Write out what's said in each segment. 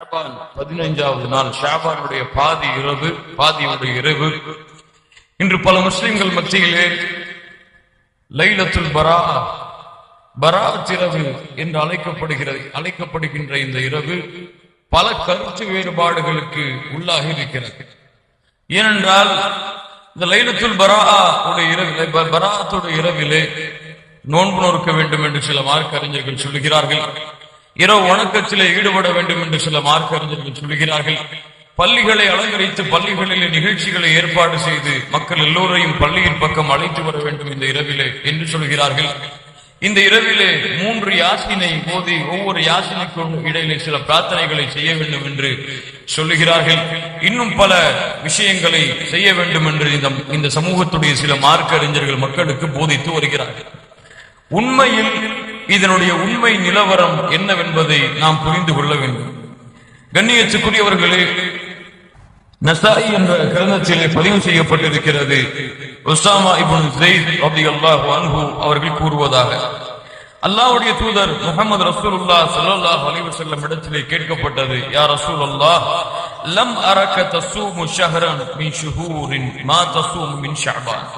பதினைஞ்சாவது நாள் ஷாபானுடைய பாதி இரவு பாதியுடைய இரவு. இன்று பல முஸ்லிம்கள் மத்தியிலே லைலத்துல் பரா பராத் இரவு என்று அழைக்கப்படுகிறது அழைக்கப்படுகின்ற இந்த இரவு பல கருத்து வேறுபாடுகளுக்கு உள்ளாகி இருக்கிறது ஏனென்றால் இந்த லைலத்துல் பரா உடைய இரவிலே பராத்துடைய இரவிலே நோன்பு நோக்க வேண்டும் என்று சில மார்க்கறிஞர்கள் சொல்லுகிறார்கள். இரவு வணக்கத்திலே ஈடுபட வேண்டும் என்று சில மார்க்க அறிஞர்கள் சொல்லுகிறார்கள். பள்ளிகளை அலங்கரித்து பள்ளிகளிலே நிகழ்ச்சிகளை ஏற்பாடு செய்து மக்கள் எல்லோரையும் பள்ளியின் பக்கம் அழைத்து வர வேண்டும் இந்த இரவிலே என்று சொல்கிறார்கள். இந்த இரவிலே மூன்று யாசினை போதி ஒவ்வொரு யாசினைக்கும் இடையிலே சில பிரார்த்தனைகளை செய்ய வேண்டும் என்று சொல்லுகிறார்கள். இன்னும் பல விஷயங்களை செய்ய வேண்டும் என்று இந்த இந்த சமூகத்துடைய சில மார்க்க அறிஞர்கள் மக்களுக்கு போதித்து வருகிறார்கள். உண்மையில் இதனுடைய உண்மை நிலவரம் என்னவென்பதை நாம் புரிந்து கொள்ள வேண்டும். கண்ணியத்துக்குரியவர்களே நசாயி என்ற கிரந்தத்திலே பதிவு செய்யப்பட்டிருக்கிறது. உசாமா இப்னு அன்ஹு அவர்கள் கூறுவதாக. அல்லாஹ்வுடைய தூதர் முகமது ரசூலுல்லா ஸல்லல்லாஹு அலைஹி வஸல்லம் இடத்திலே கேட்கப்பட்டது யா ரசூலல்லாஹ் லம் அரக தஸூமு ஷஹரன் மின் ஷுஹூரின் மா தஸூமு மின் ஷஅபான்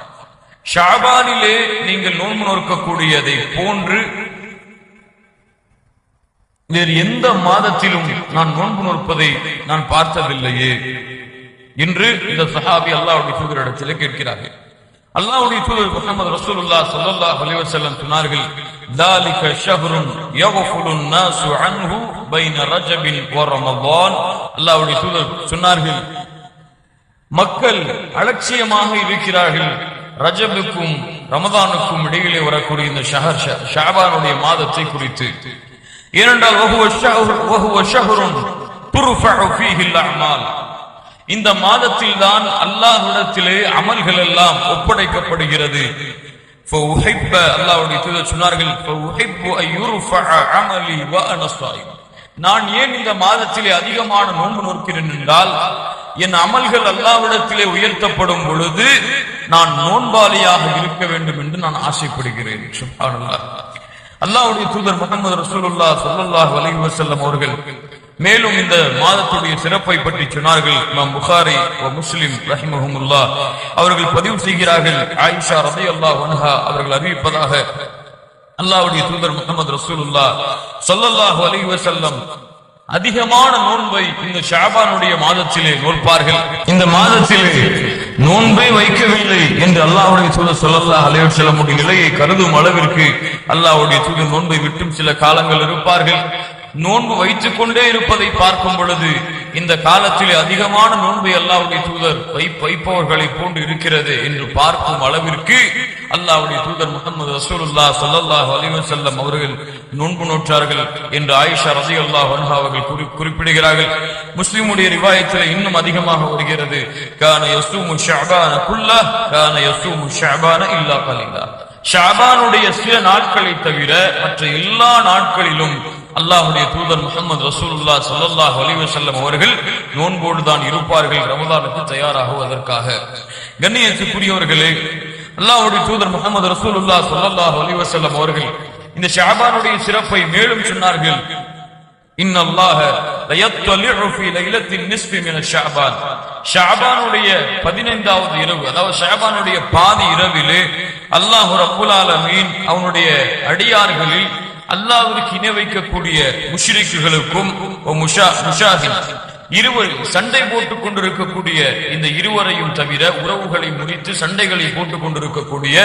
ஷாபானிலே நீங்கள் நோன்பு நோக்கக்கூடியதை போன்று வேறு எந்த மாதத்திலும் நான் நோன்பு நோற்பதை நான் பார்த்ததில்லையே என்று இந்த சஹாபி அல்லாஹ்வுடைய தூதரிடத்திலே கேட்கிறார்கள் அல்லாஹ்வுடைய தூதர் முகமது ரசூலுல்லாஹ் ஸல்லல்லாஹு அலைஹி வஸல்லம் சொன்னார்கள் ذلك شهر يغفل الناس عنه بين رجب ورمضان அல்லாஹ்வுடைய தூதர் சொன்னார்கள் மக்கள் அலட்சியமாக இருக்கிறார்கள் ரஜபுக்கும் ரமதானுக்கும் இடையிலே வரக்கூடிய இந்த ஷஹர் ஷ- ஷாபானுடைய மாதத்தை குறித்து ஏனென்றால் இந்த மாதத்தில் தான் அல்லாஹ்விடத்திலே அமல்கள் எல்லாம் ஒப்படைக்கப்படுகிறது. அல்லாஹ்வுடைய தூதர் சொன்னார்கள் நான் ஏன் இந்த மாதத்திலே அதிகமான நோன்பு நோக்கிறேன் என்றால் என் அமல்கள் அல்லாவிடத்திலே உயர்த்தப்படும் பொழுது நான் நோன்பாளியாக இருக்க வேண்டும் என்று நான் ஆசைப்படுகிறேன். அல்லாவுடைய தூதர் முகமது ரசூலுல்லா ஸல்லல்லாஹு அலி வசல்லம் அவர்கள் மேலும் இந்த மாதத்துடைய சிறப்பை பற்றி சொன்னார்கள். இமாம் புகாரி முஸ்லிம் ரஹிமஹுமுல்லாஹ் அவர்கள் பதிவு செய்கிறார்கள். ஆயிஷா ரலியல்லாஹு வன்ஹா அவர்கள் அறிவிப்பதாக அல்லாவுடைய தூதர் முகமது ரசூலுல்லா ஸல்லல்லாஹு அலி வசல்லம் அதிகமான நோன்பை இந்த ஷாபானுடைய மாதத்திலே நோற்பார்கள். இந்த மாதத்திலே நோன்பை வைக்கவில்லை என்று அல்லாஹ்வுடைய தூதர் ஸல்லல்லாஹு அலைஹி வஸல்லமுடைய நிலையை கருதும் அளவிற்கு அல்லாவுடைய சூழல் நோன்பை விட்டும் சில காலங்கள் இருப்பார்கள். நோன்பு வைத்துக் கொண்டே இருப்பதை பார்க்கும் பொழுது இந்த காலத்திலே அதிகமான நோன்பு அல்லாவுடைய தூதர் வைப்பவர்களை போன்று இருக்கிறது என்று பார்க்கும் அளவிற்கு அல்லாவுடைய தூதர் முகமது ரசூலுல்லாஹ் சல்லாஹ் அலிவன் செல்லம் அவர்கள் நோன்பு நோற்றார்கள் என்று ஆயிஷா ரசி அன்ஹா அவர்கள் குறி- குறிப்பிடுகிறார்கள். முஸ்லிமுடைய ரிவாயத்தில் இன்னும் அதிகமாக வருகிறது. கான யசூ முஷாபான குல்லா கான யசூ முஷாபான இல்லா கலீலா. ஷாபானுடைய சில நாட்களை தவிர மற்ற எல்லா நாட்களிலும் அல்லாஹுடைய தூதர் முகமது ரசூலுல்லா சல்லாஹ் அலிவசல்லம் அவர்கள் நோன்போடு தான் இருப்பார்கள் ரமதானுக்கு தயாராகுவதற்காக. கண்ணியத்துக்குரியவர்களே அல்லாஹுடைய தூதர் முகமது ரசூலுல்லா சல்லாஹ் அலிவசல்லம் அவர்கள் இந்த ஷாபானுடைய சிறப்பை மேலும் சொன்னார்கள். இன்னல்லாஹ ஷாபானுடைய பதினைந்தாவது இரவு அதாவது ஷாபானுடைய பாதி இரவிலே அல்லாஹு ரபுல் ஆலமீன் அவனுடைய அடியார்களில் அல்லாவிற்கு இணை வைக்கக்கூடிய முஷ்ரிக்குகளுக்கும் முஷா இருவர் சண்டை போட்டுக் கொண்டிருக்கக்கூடிய இந்த இருவரையும் தவிர உறவுகளை முறித்து சண்டைகளை போட்டுக் கொண்டிருக்கக்கூடிய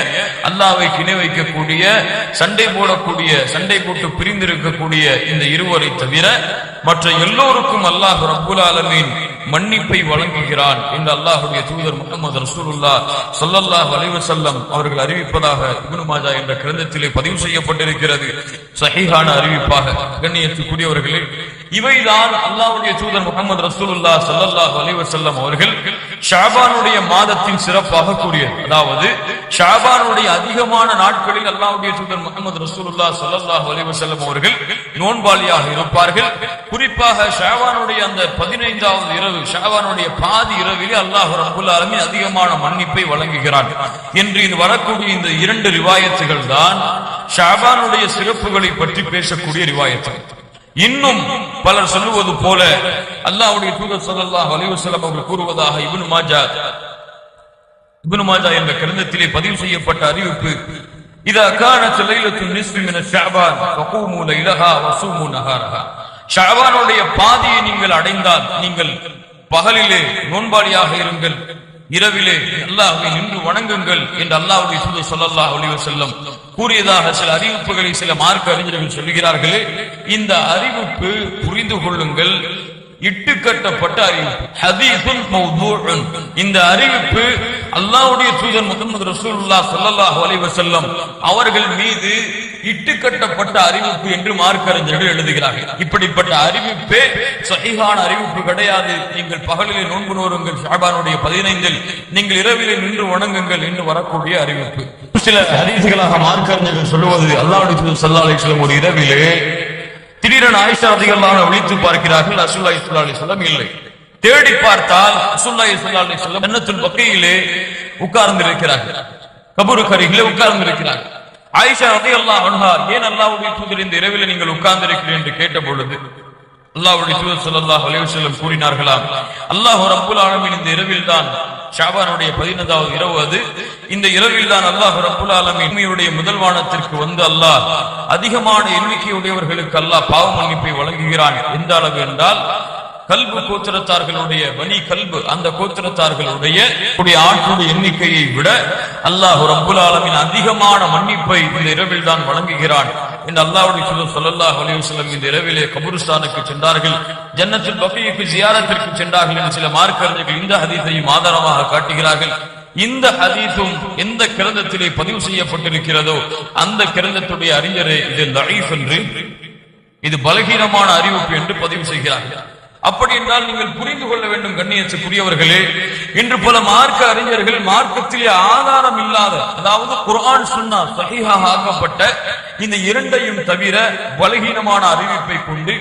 அல்லாவை கிணை வைக்கக்கூடிய சண்டை போடக்கூடிய சண்டை போட்டு பிரிந்திருக்கக்கூடிய இந்த இருவரை தவிர மற்ற எல்லோருக்கும் அல்லாஹ் ரபுல் ஆலமீன் மன்னிப்பை வழங்குகிறான் என்று அல்லாஹுடைய தூதர் முகமது ரசூலுல்லா சல்லல்லா அலைஹி செல்லம் அவர்கள் அறிவிப்பதாக இபுனு மாஜா என்ற கிரந்தத்திலே பதிவு செய்யப்பட்டிருக்கிறது. சஹிஹான அறிவிப்பாக கண்ணியத்துக்குரியவர்களே இவைதான் அல்லாவுடைய தூதர் முகமது ரசூலுல்லா சல்லாஹ் அலிவசல்லம் அவர்கள் ஷாபானுடைய மாதத்தின் சிறப்பாக கூறியது. அதாவது ஷாபானுடைய அதிகமான நாட்களில் அல்லாவுடைய தூதர் முகமது ரசூலுல்லா சல்லாஹ் அலிவசல்லம் அவர்கள் நோன்பாளியாக இருப்பார்கள். குறிப்பாக ஷாபானுடைய அந்த பதினைந்தாவது இரவு ஷாபானுடைய பாதி இரவிலே அல்லாஹ் ரப்புல் அதிகமான மன்னிப்பை வழங்குகிறான். என்று இது வரக்கூடிய இந்த இரண்டு ரிவாயத்துகள் தான் ஷாபானுடைய சிறப்புகளை பற்றி பேசக்கூடிய ரிவாயத்துகள். இன்னும் பலர் சொல்லுவது போல அல்லாஹ்வுடைய தூதர் சொல்லல்லாஹ் அலிவசலம் அவர்கள் கூறுவதாக இப்னு மாஜா. இப்னு மாஜா என்ற கிரந்தத்திலே பதிவு செய்யப்பட்ட அறிவிப்பு இதா கானத் லைலத்துன் நிஸ்ஃபி மின ஷஅபான் ஃபகூமு லைலஹா வஸூமு நஹாரஹா. ஷஅபானுடைய பாதியை நீங்கள் அடைந்தால் நீங்கள் பகலிலே நோன்பாளியாக இருங்கள். இரவிலே அல்லாஹை நின்று வணங்குங்கள் என்று அல்லாஹுடைய தூதர் சொல்லல்லா ஒளிவர் செல்லும் கூறியதாக சில அறிவிப்புகளை சில மார்க்க அறிஞர்கள் சொல்கிறார்களே இந்த அறிவிப்பு புரிந்து கொள்ளுங்கள். இட்டுக்கட்டப்பட்ட அறிவிப்பு. ஹதீஸுன் இந்த அறிவிப்பு அல்லாஹுடைய தூதர் முகமது ரசூல்லா ஸல்லல்லாஹு அலைஹி செல்லும் அவர்கள் மீது இட்டுக்கட்டப்பட்ட அறிவிப்பு என்று மார்க்கறிஞர்கள் எழுதுகிறார்கள். இப்படிப்பட்ட அறிவிப்பே சஹீஹான அறிவிப்பு கிடையாது. நீங்கள் பகலிலே நோன்பு நோருங்கள் ஷாபானுடைய பதினைந்தில் நீங்கள் இரவிலே நின்று வணங்குங்கள் என்று வரக்கூடிய அறிவிப்பு. சில ஹதீஸ்களாக மார்க்கறிஞர்கள் சொல்லுவது அல்லாவுடைய சல்லாலை சொல்லும் ஒரு இரவிலே திடீரென ஆயிஷா அதிகளான விழித்து பார்க்கிறார்கள் ரசூலுல்லாஹி ஸல்லல்லாஹு அலைஹி வஸல்லம் இல்லை. தேடி பார்த்தால் ரசூலுல்லாஹி ஸல்லல்லாஹு அலைஹி வஸல்லம் பக்கையிலே உட்கார்ந்து இருக்கிறார்கள் கபூரு அருகிலே உட்கார்ந்து இருக்கிறார்கள் ஆயிஷா ரலியல்லாஹு அன்ஹா ஏன் அல்லாஹ்வுடைய தூதர் இந்த இரவிலே நீங்கள் உட்கார்ந்து என்று கேட்ட பொழுது அல்லாஹ்வுடைய தூதர் ஸல்லல்லாஹு அலைஹி வஸல்லம் கூறினார்களாம் அல்லாஹ் ரப்பல் ஆலமீன் இந்த இரவில் தான் ஷாபானுடைய பதினைந்தாவது இரவு அது. இந்த இரவில் தான் அல்லாஹ் ரப்புல் ஆலமீன் உண்மையுடைய முதல் வானத்திற்கு வந்து அல்லாஹ் அதிகமான எண்ணிக்கையுடையவர்களுக்கு அல்லாஹ் பாவ மன்னிப்பை வழங்குகிறான். எந்த அளவு என்றால் கல்பு கோத்திரத்தார்களுடைய வனி கல்பு அந்த கோத்திரத்தார்களுடைய கூடிய ஆற்றுடைய எண்ணிக்கையை விட அல்லாஹ் ரப்புல் ஆலமீன் அதிகமான மன்னிப்பை இந்த இரவில் தான் வழங்குகிறான் இந்த அல்லாஹ்வுடைய சொல்லும் ஸல்லல்லாஹு அலிவசலம் இந்த இரவிலே கபுருஸ்தானுக்கு சென்றார்கள். ஜன்னத்தில் பகீக்கு ஜியாரத்திற்கு சென்றார்கள் என்று சில மார்க்கறிஞர்கள் இந்த ஹதீஸையும் ஆதாரமாக காட்டுகிறார்கள். இந்த ஹதீஸும் எந்த கிரந்தத்திலே பதிவு செய்யப்பட்டிருக்கிறதோ அந்த கிரந்தத்துடைய அறிஞரே இது லஈஃப் என்று இது பலகீனமான அறிவிப்பு என்று பதிவு செய்கிறார்கள். அப்படி என்றால் நீங்கள் புரிந்து கொள்ள வேண்டும் கண்ணியத்துக்குரியவர்களே இன்று பல மார்க்க அறிஞர்கள் மார்க்கத்திலே ஆதாரம் இல்லாத அதாவது குரான் சுன்னா சகிஹாக ஆக்கப்பட்ட இந்த இரண்டையும் தவிர பலகீனமான அறிவிப்பை கொண்டு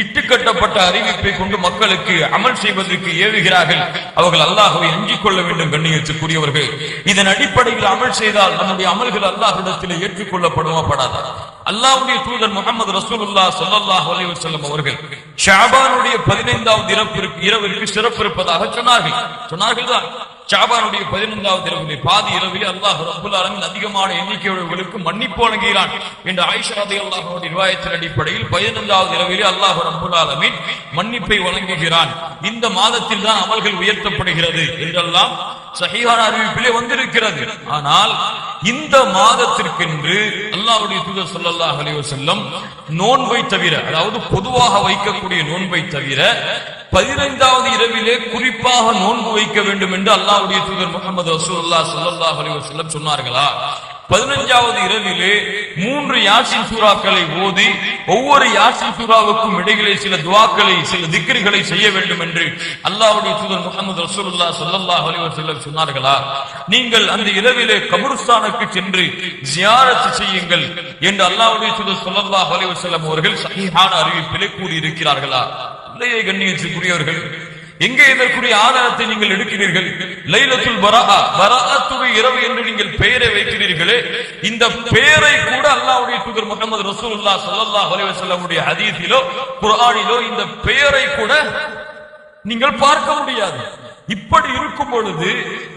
இட்டுக்கட்டப்பட்ட அறிவிப்பை கொண்டு மக்களுக்கு அமல் செய்வதற்கு ஏவுகிறார்கள். அவர்கள் அல்லாஹவை அஞ்சிக் கொள்ள வேண்டும் கண்ணியத்துக்குரியவர்கள். இதன் அடிப்படையில் அமல் செய்தால் நம்முடைய அமல்கள் அல்லாஹ்விடத்தில் ஏற்றுக்கொள்ளப்படுமா படாதா? அல்லாவுடைய தூதர் முகமது ரசூலுல்லா ஸல்லல்லாஹு அலைஹி வஸல்லம் அவர்கள் ஷாபானுடைய பதினைந்தாவது இரவு இரவிற்கு சிறப்பு இருப்பதாக சொன்னார்கள். சொன்னார்கள் தான் ஷாபானுடைய பதினைந்தாவது இரவிலே பாதி இரவில் அல்லாஹ் ரப்புல் ஆலமீன் அதிகமான எண்ணிக்கையுள்ளவர்களுக்கு மன்னிப்பு வழங்குகிறான் என்று ஆயிஷா ரலியல்லாஹு அன்ஹா ரிவாயத்தின் அடிப்படையில் பதினைந்தாவது இரவிலே அல்லாஹ் ரப்புல் ஆலமீன் மன்னிப்பை வழங்குகிறான். இந்த மாதத்தில் தான் அமல்கள் உயர்த்தப்படுகிறது என்றெல்லாம் சஹீஹான அறிவிப்பிலே வந்திருக்கிறது. ஆனால் இந்த மாதத்திற்கென்று அல்லாஹ்வுடைய தூதர் ஸல்லல்லாஹு அலைஹி வஸல்லம் நோன்பை தவிர அதாவது பொதுவாக வைக்கக்கூடிய நோன்பை தவிர பதினைந்தாவது இரவிலே குறிப்பாக நோன்பு வைக்க வேண்டும் என்று அல்லாஹ் அல்லாஹ்வுடைய தூதர் முகமது ரசூல்லா சல்லா அலைஹி வஸல்லம் சொன்னார்களா? பதினஞ்சாவது இரவிலே மூன்று யாசின் சூறாக்களை ஓதி ஒவ்வொரு யாசின் சூறாவுக்கும் இடையிலே சில துவாக்களை சில திக்ருகளை செய்ய வேண்டும் என்று அல்லாவுடைய தூதர் முகமது ரசூலுல்லாஹ் ஸல்லல்லாஹு அலிவர் வஸல்லம் சொன்னார்களா? நீங்கள் அந்த இரவிலே கபருஸ்தானுக்கு சென்று ஜியாரத்து செய்யுங்கள் என்று அல்லாவுடைய தூதர் சொல்லல்லா அலிவர் செல்லம் அவர்கள் சரியான அறிவிப்பிலே கூறியிருக்கிறார்களா? இல்லையே கண்ணியத்துக்குரியவர்கள் எங்கே இதற்குரிய ஆதாரத்தை நீங்கள் எடுக்கிறீர்கள்? லைலத்துல் பராஹா. பராத்துடைய இரவு என்று நீங்கள் பெயரை வைக்கிறீர்களே. இந்த பெயரை கூட அல்லாஹ்வுடைய தூதர் முகமது ரசூலுல்லா ஸல்லல்லாஹு அலைஹி வஸல்லமுடைய ஹதீஸிலோ குர்ஆனிலோ இந்த பெயரை கூட நீங்கள் பார்க்க முடியாது. இப்படி இருக்கும் பொழுது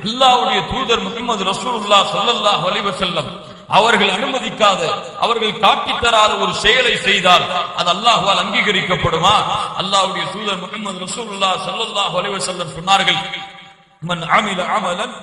அல்லாஹ்வுடைய தூதர் முகமது ரசூலுல்லா ஸல்லல்லாஹு அலைஹி வஸல்லம் அவர்கள் அனுமதிக்காத. அவர்கள் காட்டித் தராத ஒரு செயலை செய்தால் அது அல்லாஹுவால் அங்கீகரிக்கப்படுமா? அல்லாஹ்வுடைய தூதர் முகமது ரசூல்லா சல்லாஹ் அலைவசல்லம் சொன்னார்கள் மன் அமில அமலன்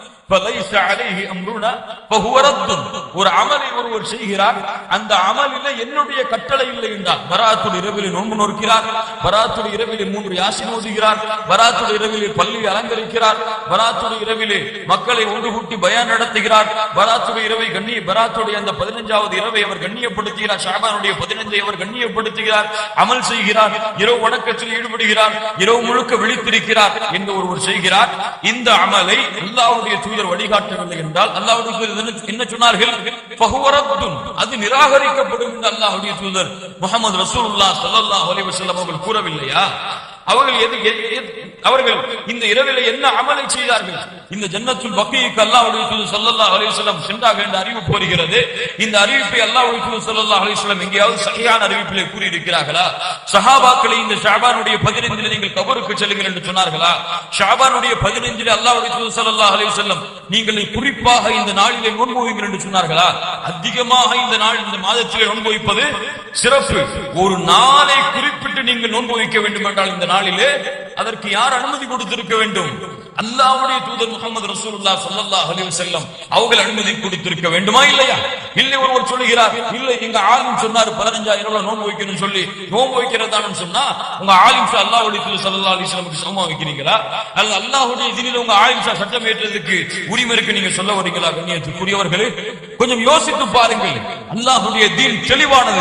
ஒரு அமலை ஒருவர் செய்கிறார். அந்த அமலில என்னுடைய கட்டளை இல்லை என்றால் பராத்துடைய இரவிலே நோன்பு நோக்கிறார் பராத்துடைய இரவிலே மூன்று யாசின் ஓதுகிறார். பராத்துடைய இரவிலே பள்ளி அலங்கரிக்கிறார். பராத்துடைய இரவிலே மக்களை ஒன்று கூட்டி பயன் நடத்துகிறார். பராத்துடைய இரவை கண்ணிய பராத்துடைய அந்த பதினஞ்சாவது இரவை அவர் கண்ணியப்படுத்துகிறார். ஷாபானுடைய பதினைஞ்சை அவர் கண்ணியப்படுத்துகிறார். அமல் செய்கிறார். இரவு வணக்கத்தில் ஈடுபடுகிறார். இரவு முழுக்க விழித்திருக்கிறார். என்று ஒருவர் செய்கிறார். இந்த அமலை அல்லாவுடைய தூதர் வழிகாட்டவில்லை என்றால் அல்லாவுடைய தூதர் என்ன- என்ன சொன்னார்கள்? அது நிராகரிக்கப்படும் என்று அல்லாஹ்வுடைய தூதர் முகமது ரசூல்லா ஸல்லல்லாஹு அலைஹி அவர்கள் கூறவில்லையா? அவர்கள் எது அவர்கள் இந்த இரவில் என்ன அமலை செய்தார்கள்? இந்த ஜன்னத்துல் பக்கிக்கு அல்லாஹ்வுடைய தூதர் ஸல்லல்லாஹு அலைஹி வஸல்லம் சென்றார்கள் என்ற அறிவிப்பு வருகிறது இந்த அறிவிப்பை அல்லாஹ்வுடைய தூதர் ஸல்லல்லாஹு அலைஹி வஸல்லம் எங்கேயாவது சரியான அறிவிப்பிலே கூறி இருக்கிறார்களா சஹாபாக்களை இந்த ஷாபானுடைய 15 நீங்கள் கபருக்கு செல்லுங்கள் என்று சொன்னார்களா? ஷாபானுடைய 15 அல்லாஹ்வுடைய தூதர் ஸல்லல்லாஹு அலைஹி வஸல்லம் நீங்கள் குறிப்பாக இந்த நாளிலே நோன்புவீங்கள் என்று சொன்னார்களா? அதிகமாக இந்த நாள் இந்த மாதத்திலே நோன்பு வைப்பது சிறப்பு. ஒரு நாளை குறிப்பிட்டு நீங்கள் நோன்பு வைக்க வேண்டும் என்றால் இந்த நாளிலே அதற்கு யார் அனுமதி கொடுத்திருக்க வேண்டும்? அல்லாவுடைய தூதர் முகமது ரசூலுல்லாஹ் ஸல்லல்லாஹு அலைஹி செல்லம் அவர்கள் அனுமதி கொடுத்திருக்க வேண்டுமா இல்லையா? இல்லை ஒருவர் சொல்லுகிறார் இல்லை எங்க ஆளும் சொன்னார் 15000 ரூபாய் நோன்பு வைக்கணும் சொல்லி. நோன்பு வைக்கிறதான்னு சொன்னா உங்க ஆலிம் ஷா அல்லாஹ்வுடைய தூதர் ஸல்லல்லாஹு அலைஹி வஸல்லமுக்கு சமமா வைக்கிறீங்களா? அல்லது அல்லாஹுடைய இதில் உங்க ஆலிம் ஷா சட்டம் ஏற்றதுக்கு உரிமை இருக்கு நீங்க சொல்ல வரீங்களா? கண்ணியத்துக்குரியவர்களே கொஞ்சம் யோசித்து பாருங்கள். அல்லாஹுடைய தீன் தெளிவானது.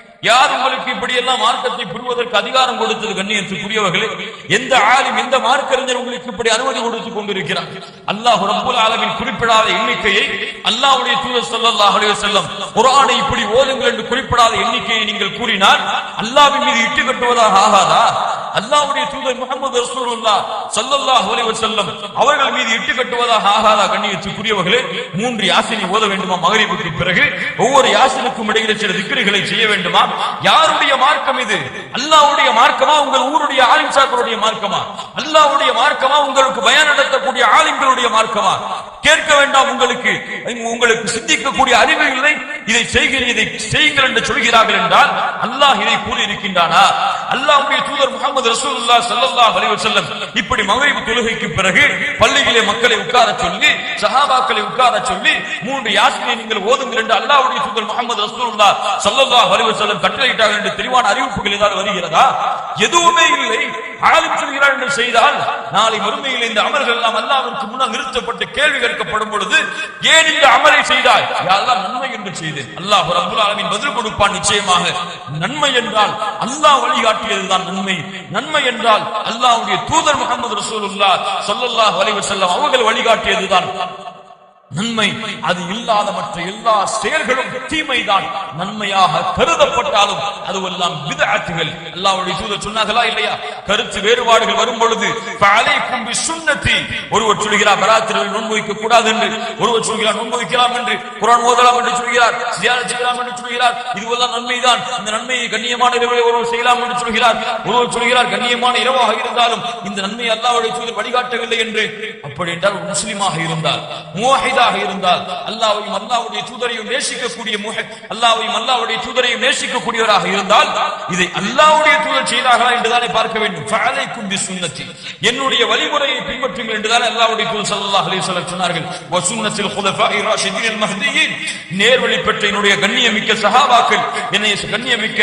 யார் உங்களுக்கு இப்படி எல்லாம் மார்க்கத்தை புரிவதற்கு அதிகாரம் கொடுத்தது கண்ணியத்துக்குரியவர்களே எந்த ஆளும் எந்த மார்க்கறிஞர் உங்களுக்கு இப்படி அனுமதி கொடுத்து கொண்டிருக்கிறார்? அல்லாஹ் ரப்பல் ஆலமின் குறிப்பிடாத எண்ணிக்கையை அல்லாஹ்வுடைய தூதர் ஸல்லல்லாஹு அலைஹி வஸல்லம் குர்ஆனை இப்படி ஓதுங்கள் என்று குறிப்பிடாத எண்ணிக்கையை நீங்கள் கூறினால் அல்லாஹ்வின் மீது இட்டு கட்டுவதாக ஆகாதா? அல்லாவுடைய தூதர் முகமது ரசூலுல்லா சல்லல்லாஹு அலைஹி வஸல்லம் அவர்கள் மீது இட்டு கட்டுவதாக ஆகாதா கண்ணியத்துக்குரியவர்களே மூன்று யாசினை ஓத வேண்டுமா மகரிபுக்கு பிறகு? ஒவ்வொரு யாசினுக்கும் இடையில சில திக்ரிகளை செய்ய வேண்டுமா? யாருடைய மார்க்கம் இது? அல்லாவுடைய மார்க்கமா? உங்கள் ஊருடைய ஆலிம் சாக்களுடைய மார்க்கமா? அல்லாவுடைய மார்க்கமா? உங்களுக்கு பயன் நடத்தக்கூடிய ஆலிம்களுடைய மார்க்கமா? கேட்க வேண்டாம் உங்களுக்கு. உங்களுக்கு சிந்திக்கக்கூடிய அறிவு இல்லை. இதை செய்கிறேன் இதை செய்யுங்கள் என்று சொல்கிறார்கள் என்றால் அல்லாஹ் இதை கூறி இருக்கின்றானா அல்லாஹ்வுடைய தூதர் முகமது முகமது ரசூலுல்லாஹ் ஸல்லல்லாஹு அலைஹி வஸல்லம் இப்படி மகரிப் தொழுகைக்கு பிறகு பள்ளியிலே மக்களை உட்கார சொல்லி சஹாபாக்களை உட்கார சொல்லி மூன்று யாசினை நீங்கள் ஓதுங்கள் என்று அல்லாஹ்வுடைய தூதர் முகமது ரசூலுல்லாஹ் ஸல்லல்லாஹு அலைஹி வஸல்லம் கட்டளையிட்டார்கள் என்று தெளிவான அறிவிப்புகள் ஏதாவது வருகிறதா? எதுவுமே இல்லை. ஆலிம் சொல்கிறார் என்று செய்தால் நாளை மறுமையில் இந்த அமல்கள் எல்லாம் அல்லாஹ்விற்கு முன்னால் நிறுத்தப்பட்டு கேள்வி கேட்கப்படும் பொழுது ஏன் இந்த அமலை செய்தாய்? யாரெல்லாம் நன்மை என்று செய்தேன். அல்லாஹ் ரபுல் ஆலமின் பதில் கொடுப்பான் நிச்சயமாக. நன்மை என்றால் அல்லாஹ் வழிகாட்டியதுதான் நன்மை. நன்மை என்றால் அல்லாஹ்வுடைய தூதர் முகமது ரசூலுல்லாஹ் ஸல்லல்லாஹு அலைஹி வஸல்லம் அவர்கள் வழிகாட்டியதுதான். நன்மை அது இல்லாத மற்ற எல்லா செயல்களும் தீமைதான். நன்மையாக கருதப்பட்டாலும் அதுவெல்லாம் விதஅத்துகள். அல்லாவுடைய தூதர் சொன்னார்களா இல்லையா? கருத்து வேறுபாடுகள் வரும் பொழுது ஃபஅலைக்கும் ஒருவர் சொல்கிறார் பராத்திரவில் நோன்பு வைக்க கூடாது என்று. ஒருவர் சொல்கிறார் நோன்பு வைக்கலாம் என்று. குரான் ஓதலாம் என்று சொல்கிறார் சியாரம் செய்யலாம் என்று சொல்கிறார். இதுவெல்லாம் நன்மைதான். இந்த நன்மையை கண்ணியமான இரவில் ஒருவர் செய்யலாம் என்று சொல்கிறார். ஒருவர் சொல்கிறார் கண்ணியமான இரவாக இருந்தாலும் இந்த நன்மை அல்லாவுடைய தூதர் வழிகாட்டவில்லை என்று. அப்படி என்றால் முஸ்லீமாக முஸ்லிமாக இருந்தால் முவாஹிதாக இருந்தால் அல்லாவையும் அல்லாவுடைய தூதரையும் நேசிக்கக்கூடிய முஹ- அல்லாஹ்வையும் அல்லாஹ்வுடைய தூதரையும் நேசிக்கக்கூடியவராக இருந்தால் இதை அல்லாவுடைய தூதர் செய்தார்களா என்றுதானே பார்க்க வேண்டும். ஃபஅலைக்கும் பிசுன்னதி என்னுடைய வழிமுறையை பின்பற்றுங்கள் என்றுதான் அல்லாவுடைய தூதர் சல்லாஹ் அலி வஸல்லம் சொன்னார்கள். வ சுன்னத்தில் ராஷிதீன் அல் நேர்வழி பெற்ற என்னுடைய கண்ணியமிக்க சஹாபாக்கள் என்னை கண்ணியமிக்க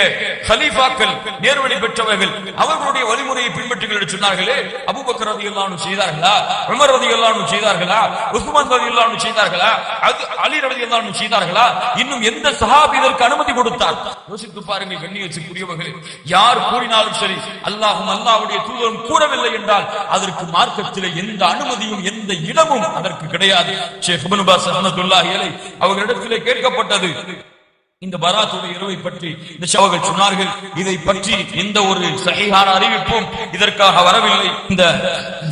ஹலீஃபாக்கள் நேர்வழி பெற்றவர்கள் அவர்களுடைய வழிமுறையை பின்பற்றுங்கள் என்று சொன்னார்களே. அபூபக்கர் ரலியல்லாஹு செய்தார்களா? உமர் ரதி அன்ஹு செய்தார்களா? உஸ்மான் ரதி அன்ஹு செய்தார்களா? அது அலி ரலியல்லாஹு அல்லாஹ் செய்தார்களா? இன்னும் எந்த சஹாபி இதற்கு அனுமதி கொடுத்தார்? யோசித்து பாருங்கள் கண்ணியத்துக்குரியவர்களே யார் கூறினாலும் சரி அல்லாஹும் அல்லாஹ்வுடைய தூதரும் கூடவில்லை என்றால் அதற்கு மார்க்கத்தில் எந்த அனுமதியும் எந்த இடமும் அதற்கு கிடையாது. ஷேக் இப்னு பாஸ் ரஹ்மத்துல்லாஹி அலைஹி அவர்களிடத்திலே கேட்கப்பட்டது இந்த பராத்துடைய இரவை பற்றி இந்த சவர்கள் சொன்னார்கள். இதை பற்றி எந்த ஒரு சகிகான அறிவிப்பும் இதற்காக வரவில்லை. இந்த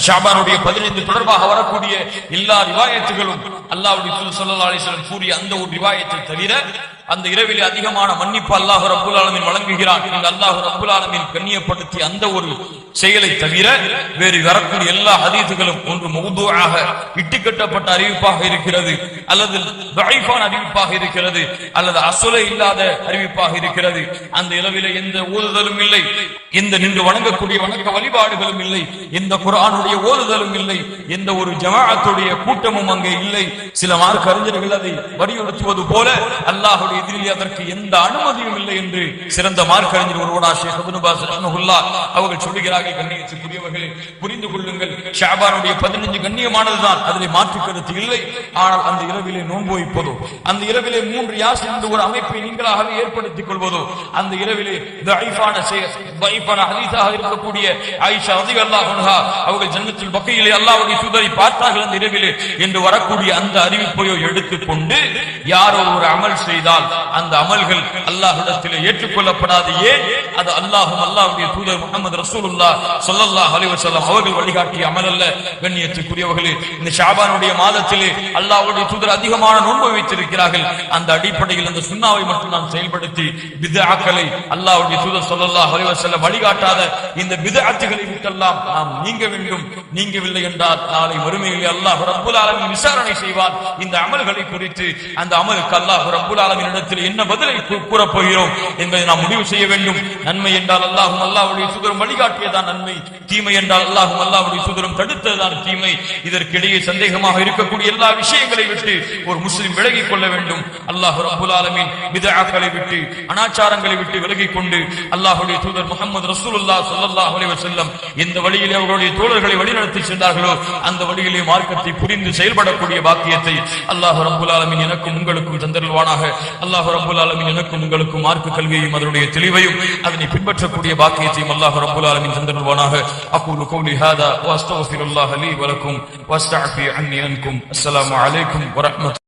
ஷாபானுடைய பதினைந்து தொடர்பாக வரக்கூடிய எல்லா ரிவாயத்துகளும் அல்லாவுடைய தூதர் ஸல்லல்லாஹு கூறிய அந்த ஒரு ரிவாயத்தை தவிர அந்த இரவில் அதிகமான மன்னிப்பு அல்லாஹ் ரப்புல் ஆலமின் வழங்குகிறான். இந்த அல்லாஹ் ரப்புல் ஆலமின் கண்ணியப்படுத்தி அந்த ஒரு செயலை தவிர வேறு வரக்கூடிய எல்லா ஹதீதுகளும் ஒன்று மௌதுஆக இட்டுக்கட்டப்பட்ட அறிவிப்பாக இருக்கிறது அல்லது அறிவிப்பாக இருக்கிறது அல்லது அசுல அசலே இல்லாத அறிவிப்பாக இருக்கிறது. அந்த இளவில எந்த ஓதுதலும் இல்லை. எந்த நின்று வணங்கக்கூடிய வணக்க வழிபாடுகளும் இல்லை. எந்த குரானுடைய ஓதுதலும் இல்லை. எந்த ஒரு ஜமாஅத்துடைய கூட்டமும் அங்கே இல்லை. சில மார்க் அறிஞர்கள் அதை வலியுறுத்துவது போல அல்லாஹுடைய எதிரிலே அதற்கு எந்த அனுமதியும் இல்லை என்று சிறந்த மார்க் அறிஞர் ஒருவனா ஷேக் இப்னு பாஸ் அவர்கள் சொல்லுகிறார்கள். கண்ணியத்துக்குரியவர்களே புரிந்து கொள்ளுங்கள். ஷாபானுடைய பதினஞ்சு கண்ணியமானதுதான். அதிலே மாற்று கருத்து இல்லை. ஆனால் அந்த இரவிலே நோன்பு வைப்பதோ அந்த இரவிலே மூன்று யாஸ் என்று ஒரு அமைப்பு நீங்களாகவே ஏற்படுத்திக் கொள்வதோ அந்த இரவிலே இருக்கக்கூடிய ஆயிஷா ரலியல்லாஹு அன்ஹா அவர்கள் ஜன்னத்துல் பக்கையிலே அல்லாவுடைய தூதரை பார்த்தார்கள் அந்த இரவிலே என்று வரக்கூடிய அந்த அறிவிப்பையோ எடுத்துக்கொண்டு யாரோ ஒரு அமல் செய்தால் அந்த அமல்கள் அல்லாஹ்விடத்திலே ஏற்றுக்கொள்ளப்படாது. ஏன்? அது அல்லாஹும் அல்லாஹ்வுடைய தூதர் முகமது ரசூலுல்லா ஸல்லல்லாஹு அலிவசல்லாம் அவர்கள் வழிகாட்டிய அமல் அல்ல. கண்ணியத்துக்குரியவர்களே இந்த ஷாபானுடைய மாதத்திலே அல்லாஹ்வுடைய தூதர் அதிகமான நோன்பு வைத்திருக்கிறார்கள். அந்த அடிப்படையில் அந்த சுண்ணாவை மட்டும் நாம் செயல்படுத்தி பிதாக்களை அல்லாவுடைய தூதர் சொல்லல்லா அலைஹி வஸல்லம் வழிகாட்டாத இந்த பித்ஆத்துகளை விட்டெல்லாம் நாம் நீங்க வேண்டும். நீங்கவில்லை என்றால் நாளை மறுமையிலே அல்லாஹ் ரப்புல் ஆலமின் விசாரணை செய்வார் இந்த அமல்களை குறித்து அந்த அமலுக்கு அல்லாஹ் ரப்புல் ஆலமின் இடத்தில் என்ன பதிலை கூ- கூறப் போகிறோம் என்பதை நாம் முடிவு செய்ய வேண்டும். நன்மை என்றால் அல்லாஹும் அல்லாவுடைய தூதரும் வழிகாட்டியதான் நன்மை. தீமை என்றால் அல்லாஹும் அல்லாவுடைய தூதரும் தடுத்ததுதான் தீமை. இதற்கிடையே சந்தேகமாக இருக்கக்கூடிய எல்லா விஷயங்களை விட்டு ஒரு முஸ்லிம் விலகிக் கொள்ள வேண்டும். அல்லாஹ் ரப்புல் ஆலமின் விதாக்களை விட்டு அனாச்சாரங்களை விட்டு விலகிக் கொண்டு அல்லாஹுடைய தூதர் முகமது ரசூலுல்லாஹ் ஸல்லல்லாஹு அலைஹி செல்லம் எந்த வழியிலே அவர்களுடைய தோழர்களை வழிநடத்தி சென்றார்களோ அந்த வழியிலே மார்க்கத்தை புரிந்து செயல்படக்கூடிய பாக்கியத்தை அல்லாஹு ரப்புல் ஆலமீன் எனக்கும் உங்களுக்கும் தந்தருள்வானாக. அல்லாஹு ரப்புல் ஆலமீன் எனக்கும் உங்களுக்கும் மார்க்க கல்வியையும் அதனுடைய தெளிவையும் அதனை பின்பற்றக்கூடிய பாக்கியத்தையும் அல்லாஹு ரப்புல் ஆலமீன் தந்தருள்வானாக. அகூலு கௌலி ஹாதா வஸ்தக்ஃபிருல்லாஹ லீ வலக்கும் வஸ்தஅஃபி அன்னி அன்கும். அஸ்ஸலாமு அலைக்கும் வரஹ்மத்து